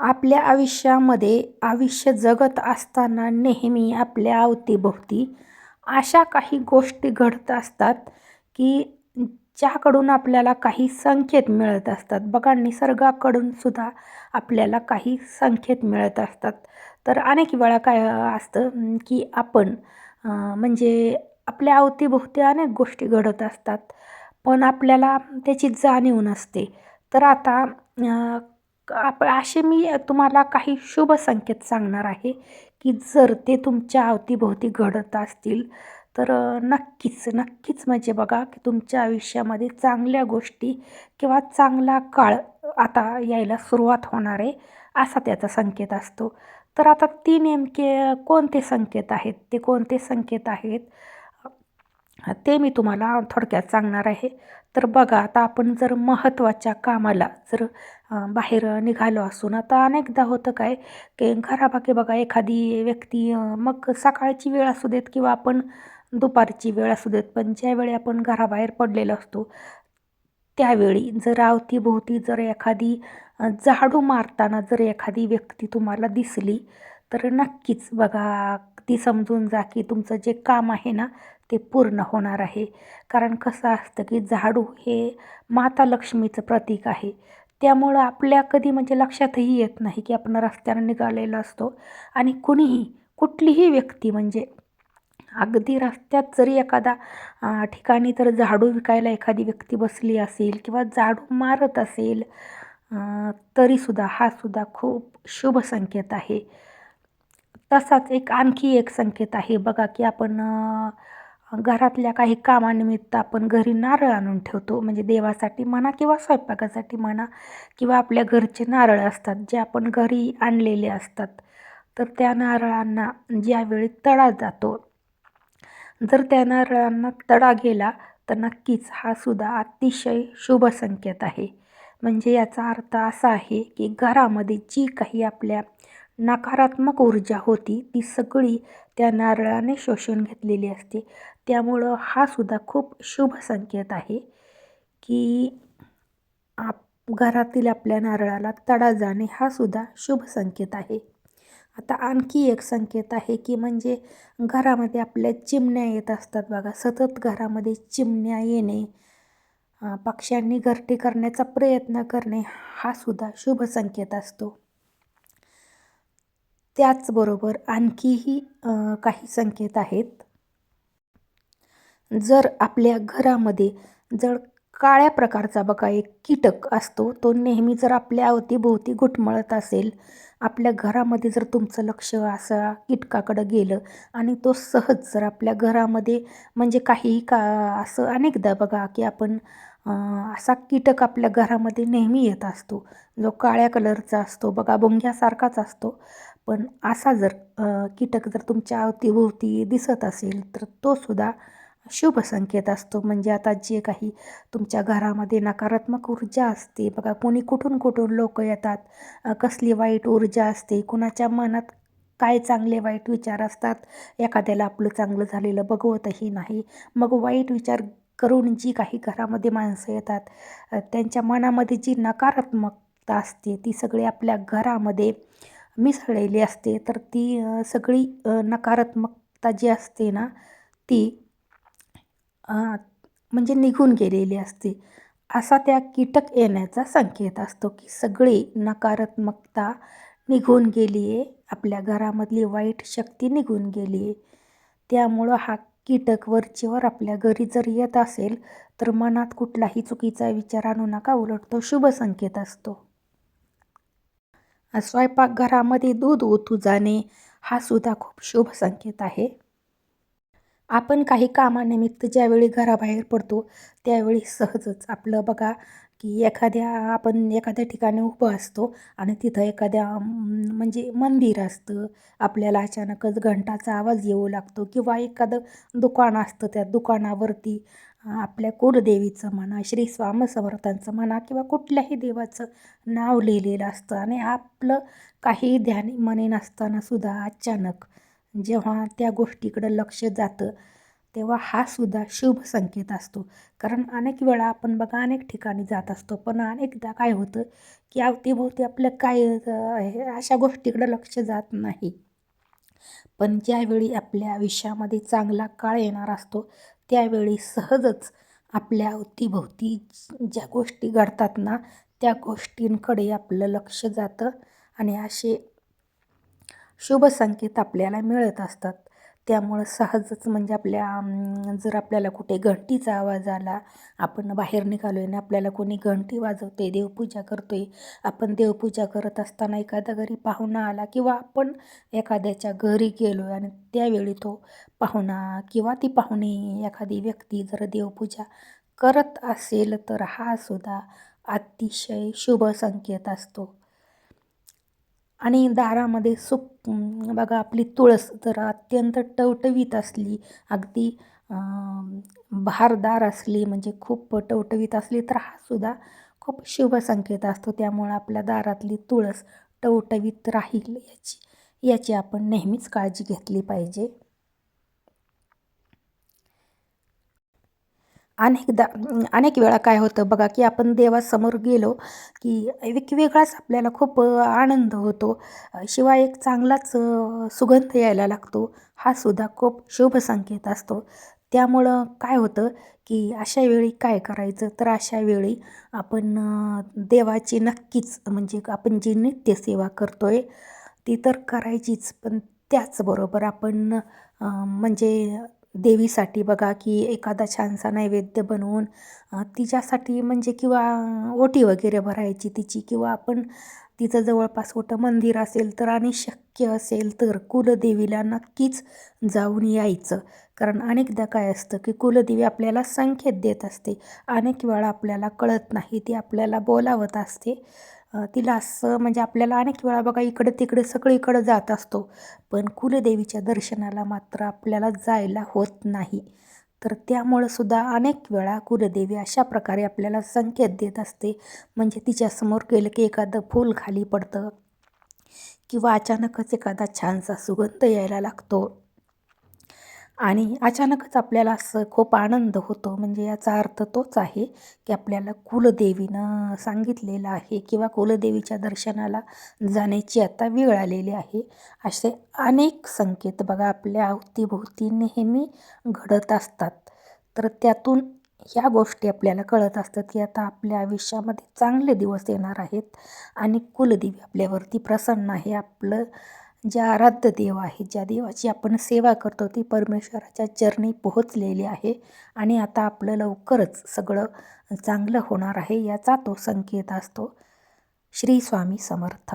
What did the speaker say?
आपल्या आयुष्यामध्ये आयुष्य जगत असताना नेहमी आपल्या अवतीभोवती अशा काही गोष्टी घडत असतात की ज्याकडून आपल्याला काही संकेत मिळत असतात. बघा निसर्गाकडून सुद्धा आपल्याला काही संकेत मिळत असतात. तर अनेक वेळा काय असतं की आपण म्हणजे आपल्या अवतीभोवती अनेक गोष्टी घडत असतात पण आपल्याला त्याची जाणीव नसते. तर आता आप असे मी तुम्हाला काही शुभ संकेत सांगणार आहे की जर ते तुमच्या अवतीभोवती घडत असतील तर नक्कीच नक्कीच म्हणजे बघा की तुमच्या आयुष्यामध्ये चांगल्या गोष्टी किंवा चांगला काळ आता यायला सुरुवात होणार आहे असा त्याचा संकेत असतो. तर आता ती नेमके कोणते संकेत आहेत ते कोणते संकेत आहेत ते मी तुम्हाला थोडक्यात सांगणार आहे. तर बघा आता आपण जर महत्त्वाच्या कामाला जर बाहेर निघालो असून. आता अनेकदा होतं काय की घराबागे बघा एखादी व्यक्ती मग सकाळची वेळ असू देत किंवा आपण दुपारची वेळ असू देत पण ज्यावेळी आपण घराबाहेर पडलेलो असतो त्यावेळी जर अवतीभोवती जर एखादी झाडू मारताना जर एखादी व्यक्ती तुम्हाला दिसली तर नक्कीच बघा ती समजून जा की तुमचं जे काम आहे ना ते पूर्ण होणार आहे. कारण कसं असतं की झाडू हे माता लक्ष्मीचं प्रतीक आहे. त्यामुळं आपल्या कधी म्हणजे लक्षातही येत नाही की आपण रस्त्यानं निघालेलो असतो. आणि कुणीही कुठलीही व्यक्ती म्हणजे अगदी रस्त्यात जरी एखादा ठिकाणी तर झाडू विकायला एखादी व्यक्ती बसली असेल किंवा झाडू मारत असेल तरीसुद्धा हा सुद्धा खूप शुभ संकेत आहे. तसाच एक आणखी एक संकेत आहे बघा की आपण घरातल्या काही कामानिमित्त आपण घरी नारळ आणून ठेवतो. म्हणजे देवासाठी म्हणा किंवा स्वयंपाकासाठी म्हणा किंवा आपल्या घरचे नारळ असतात जे आपण घरी आणलेले असतात. तर त्या नारळांना ज्यावेळी तडा जातो जर त्या नारळांना तडा गेला तर नक्कीच हा सुद्धा अतिशय शुभ संकेत आहे. म्हणजे याचा अर्थ असा आहे की घरामध्ये जी काही आपल्या नकारात्मक ऊर्जा होती ती सगळी त्या नारळाने शोषून घेतलेली असते. त्यामुळं हा सुद्धा खूप शुभ संकेत आहे की आप घरातील आपल्या नारळाला तडा जाणे हा सुद्धा शुभ संकेत आहे. आता आणखी एक संकेत आहे की म्हणजे घरामध्ये आपल्या चिमण्या येत असतात बघा. सतत घरामध्ये चिमण्या येणे पक्ष्यांनी घरटी करण्याचा प्रयत्न करणे हा सुद्धा शुभ संकेत असतो. त्याचबरोबर आणखीही काही संकेत आहेत. जर आपल्या घरामध्ये जर काळ्या प्रकारचा बघा एक कीटक असतो तो नेहमी जर आपल्या अवतीभोवती घुटमळत असेल आपल्या घरामध्ये जर तुमचं लक्ष असा कीटकाकडं गेलं आणि तो सहज जर आपल्या घरामध्ये म्हणजे काही का असं अनेकदा बघा की आपण असा कीटक आपल्या घरामध्ये नेहमी येत असतो. जो काळ्या कलरचा असतो बघा बुंग्यासारखाच असतो. पण असा जर कीटक जर तुमच्या अवतीभोवती दिसत असेल तर तो सुद्धा शुभ संकेत असतो. म्हणजे आता जे काही तुमच्या घरामध्ये नकारात्मक ऊर्जा असते बघा कोणी कुठून कुठून लोक येतात कसली वाईट ऊर्जा असते कुणाच्या मनात काय चांगले वाईट विचार असतात एखाद्याला आपलं चांगलं झालेलं बघवतही नाही. मग वाईट विचार करून जी काही घरामध्ये माणसं येतात त्यांच्या मनामध्ये जी नकारात्मकता असते ती सगळी आपल्या घरामध्ये मिसळलेली असते तर ती सगळी नकारात्मकता जी असते ना ती म्हणजे निघून गेलेली असते. असा त्या कीटक येण्याचा संकेत असतो की सगळी नकारात्मकता निघून गेली आहे आपल्या घरामधली वाईट शक्ती निघून गेली आहे त्यामुळं हा कीटक वरचीवर आपल्या घरी जर येत असेल तर मनात कुठलाही चुकीचा विचार आणू नका. उलट तो शुभ संकेत असतो. स्वयंपाकघरामध्ये दूध ओतू जाणे हा सुद्धा खूप शुभ संकेत आहे. आपण काही कामानिमित्त ज्यावेळी घराबाहेर पडतो त्यावेळी सहजच आपलं बघा की एखाद्या आपण एखाद्या ठिकाणी उभं असतो आणि तिथं एखाद्या म्हणजे मंदिर असतं. आपल्याला अचानकच घंटाचा आवाज येऊ लागतो किंवा एखादं दुकान असतं त्या दुकानावरती आपल्या कुलदेवीचं म्हणा श्री स्वामी समर्थांचं म्हणा किंवा कुठल्याही देवाचं नाव लिहिलेलं असतं आणि आपलं काही ध्यान मने नसतानासुद्धा अचानक जेव्हा त्या गोष्टीकडं लक्ष जातं तेव्हा हा सुद्धा शुभ संकेत असतो. कारण अनेक वेळा आपण बघा अनेक ठिकाणी जात असतो. पण अनेकदा काय होतं की अवतीभोवती आपलं काय अशा गोष्टीकडं लक्ष जात नाही. पण ज्यावेळी आपल्या आयुष्यामध्ये चांगला काळ येणार असतो त्यावेळी सहजच आपल्या अवतीभोवती ज्या गोष्टी घडतात ना त्या गोष्टींकडे आपलं लक्ष जातं आणि असे शुभ संकेत आपल्याला मिळत असतात. त्यामुळं सहजच म्हणजे आपल्या जर आपल्याला कुठे घंटीचा आवाज आला आपण बाहेर निघालो आहे आणि आपल्याला कोणी घंटी वाजवते देवपूजा करतो आहे आपण देवपूजा करत असताना एखादा घरी पाहुणा आला किंवा आपण एखाद्याच्या घरी गेलो आहे आणि त्यावेळी तो पाहुणा किंवा ती पाहुणी एखादी व्यक्ती जर देवपूजा करत असेल तर हा सुद्धा अतिशय शुभ संकेत असतो. आणि दारामध्ये सुक बघा आपली तुळस जर अत्यंत टवटवीत असली अगदी भारदार असली म्हणजे खूप टवटवीत असली तर हा सुद्धा खूप शुभ संकेत असतो. त्यामुळं आपल्या दारातली तुळस टवटवीत राहील याची याची आपण नेहमीच काळजी घेतली पाहिजे. अनेकदा अनेक वेळा काय होतं बघा की आपण देवासमोर गेलो की एक वेगळाच आपल्याला खूप आनंद होतो. शिवाय एक चांगलाच सुगंध यायला लागतो. हा सुद्धा खूप शुभ संकेत असतो. त्यामुळं काय होतं की अशा वेळी काय करायचं? तर अशा वेळी आपण देवाची नक्कीच म्हणजे आपण जी नित्यसेवा करतो आहे ती तर करायचीच. पण त्याचबरोबर आपण म्हणजे देवीसाठी बघा की एखादा छानसा नैवेद्य बनवून तिच्यासाठी म्हणजे किंवा ओटी वगैरे भरायची तिची किंवा आपण तिचं जवळपास कुठं मंदिर असेल तर आणि शक्य असेल तर कुलदेवीला नक्कीच जाऊन यायचं. कारण अनेकदा काय असतं की कुलदेवी आपल्याला संकेत देत असते. अनेक वेळा आपल्याला कळत नाही ती आपल्याला बोलावत असते. तिला असं म्हणजे आपल्याला अनेक वेळा बघा इकडे तिकडे सगळीकडं जात असतो. पण कुलदेवीच्या दर्शनाला मात्र आपल्याला जायला होत नाही. तर त्यामुळं सुद्धा अनेक वेळा कुलदेवी अशा प्रकारे आपल्याला संकेत देत असते. म्हणजे तिच्यासमोर गेलं की एखादं फूल खाली पडतं किंवा अचानकच एखादा छानसा सुगंध यायला लागतो. आणि अचानकच आपल्याला असं खूप आनंद होतो. म्हणजे याचा अर्थ तोच आहे की आपल्याला कुलदेवीनं सांगितलेलं आहे किंवा कुलदेवीच्या दर्शनाला जाण्याची आता वेळ आलेली आहे. असे अनेक संकेत बघा आपल्या अवतीभोवती नेहमी घडत असतात. तर त्यातून ह्या गोष्टी आपल्याला कळत असतात की आता आपल्या आयुष्यामध्ये चांगले दिवस येणार आहेत आणि कुलदेवी आपल्यावरती प्रसन्न आहे. आपलं ज्या आराध्य देव आहे ज्या देवाची आपण सेवा करतो ती परमेश्वराच्या चरणी पोहोचलेली आहे. आणि आता आपलं लवकरच सगळं चांगलं होणार आहे याचा तो संकेत असतो. श्री स्वामी समर्थ.